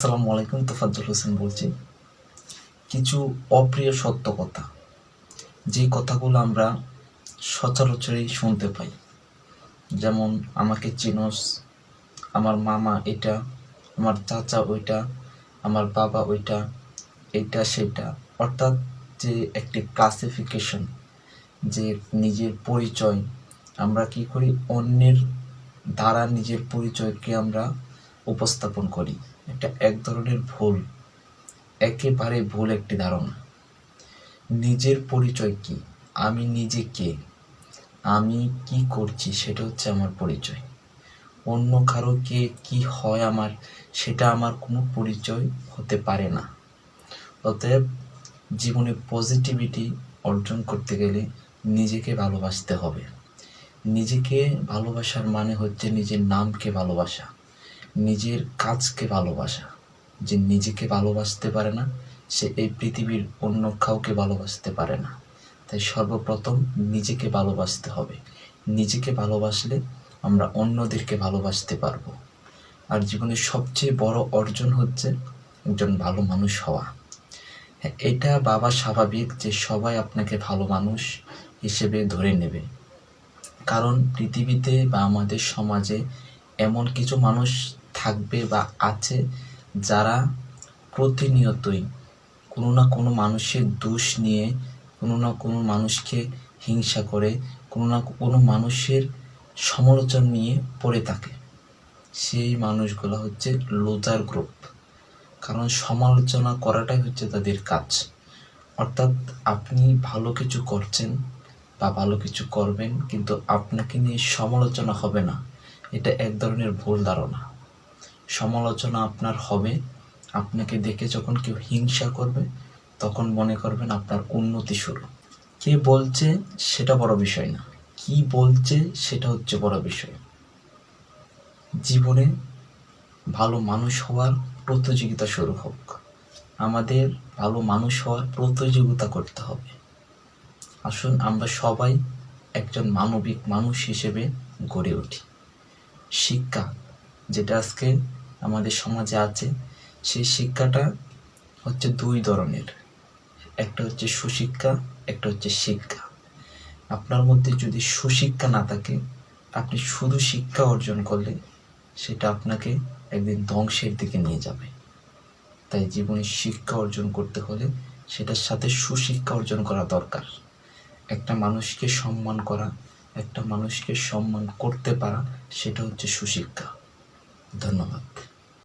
আসসালামু আলাইকুম, তোফাজ্জল হোসেন বলছি। কিছু অপ্রিয় সত্য কথা। যে কথাগুলো আমরা সচরাচরই শুনতে পাই। যেমন, আমাকে চিনস, আমার মামা এটা, আমার চাচা ওইটা, আমার বাবা ওইটা, এটা, সেটা। অর্থাৎ যে একটি ক্লাসিফিকেশন যে নিজের পরিচয়, আমরা কি করি? অন্যের দ্বারা নিজের পরিচয়কে আমরা উপস্থাপন করি। এটা এক ধরনের ভুল। একেবারে ভুল একটি ধারণা। নিজের পরিচয় কি? আমি নিজে কে? আমি কি করছি সেটা হচ্ছে আমার পরিচয়। অন্য কারও কে কি হয় আমার, সেটা আমার কোনো পরিচয় হতে পারে না। অতএব জীবনে পজিটিভিটি অর্জন করতে গেলে নিজেকে ভালোবাসতে হবে। নিজেকে ভালোবাসার মানে হচ্ছে নিজের নামকে ভালোবাসা। নিজের কাজকে ভালোবাসা। যে নিজেকে ভালোবাসতে পারে না, সে এই পৃথিবীর অন্য কাউকে ভালোবাসতে পারে না। তাই সর্বপ্রথম নিজেকে ভালোবাসতে হবে। নিজেকে ভালোবাসলে আমরা অন্যদেরকে ভালোবাসতে পারব। আর জীবনের সবচেয়ে বড় অর্জন হচ্ছে একজন ভালো মানুষ হওয়া। হ্যাঁ এটা বাবা স্বাভাবিক যে সবাই আপনাকে ভালো মানুষ হিসেবে ধরে নেবে। কারণ পৃথিবীতে বা আমাদের সমাজে এমন কিছু মানুষ থাকবে বা আছে যারা প্রতিনিয়তই কোনো না কোনো মানুষের দোষ নিয়ে, কোনো না কোনো মানুষকে হিংসা করে, কোনো না কোনো মানুষের সমালোচনা নিয়ে পড়ে থাকে। সেই মানুষগুলো হচ্ছে লোজার গ্রুপ। কারণ সমালোচনা করাটাই হচ্ছে তাদের কাজ। অর্থাৎ আপনি ভালো কিছু করছেন বা ভালো কিছু করবেন, কিন্তু আপনাকে নিয়ে সমালোচনা হবে না। এটা এক ধরনের ভুল ধারণা। সমালোচনা আপনার হবে। আপনাকে দেখে যখন কেউ হিংসা করবে, তখন মনে করবেন আপনার উন্নতি শুরু। কে বলছে সেটা বড় বিষয় না। কি বলছে সেটা হচ্ছে বড় বিষয়। জীবনে ভালো মানুষ হওয়ার প্রতিযোগিতা শুরু হোক। আমাদের ভালো মানুষ হওয়ার প্রতিযোগিতা করতে হবে। আসুন আমরা সবাই একজন মানবিক মানুষ হিসেবে গড়ে উঠি। শিক্ষা, যেটা আজকে আমাদের সমাজে আছে, সেই শিক্ষাটা হচ্ছে দুই ধরনের। একটা হচ্ছে সুশিক্ষা, একটা হচ্ছে শিক্ষা। আপনার মধ্যে যদি সুশিক্ষা না থাকে, আপনি শুধু শিক্ষা অর্জন করলে সেটা আপনাকে একদিন ধ্বংসের দিকে নিয়ে যাবে। তাই জীবনে শিক্ষা অর্জন করতে হলে সেটার সাথে সুশিক্ষা অর্জন করা দরকার। একটা মানুষকে সম্মান করা, একটা মানুষকে সম্মান করতে পারা, সেটা হচ্ছে সুশিক্ষা। ধন্যবাদ।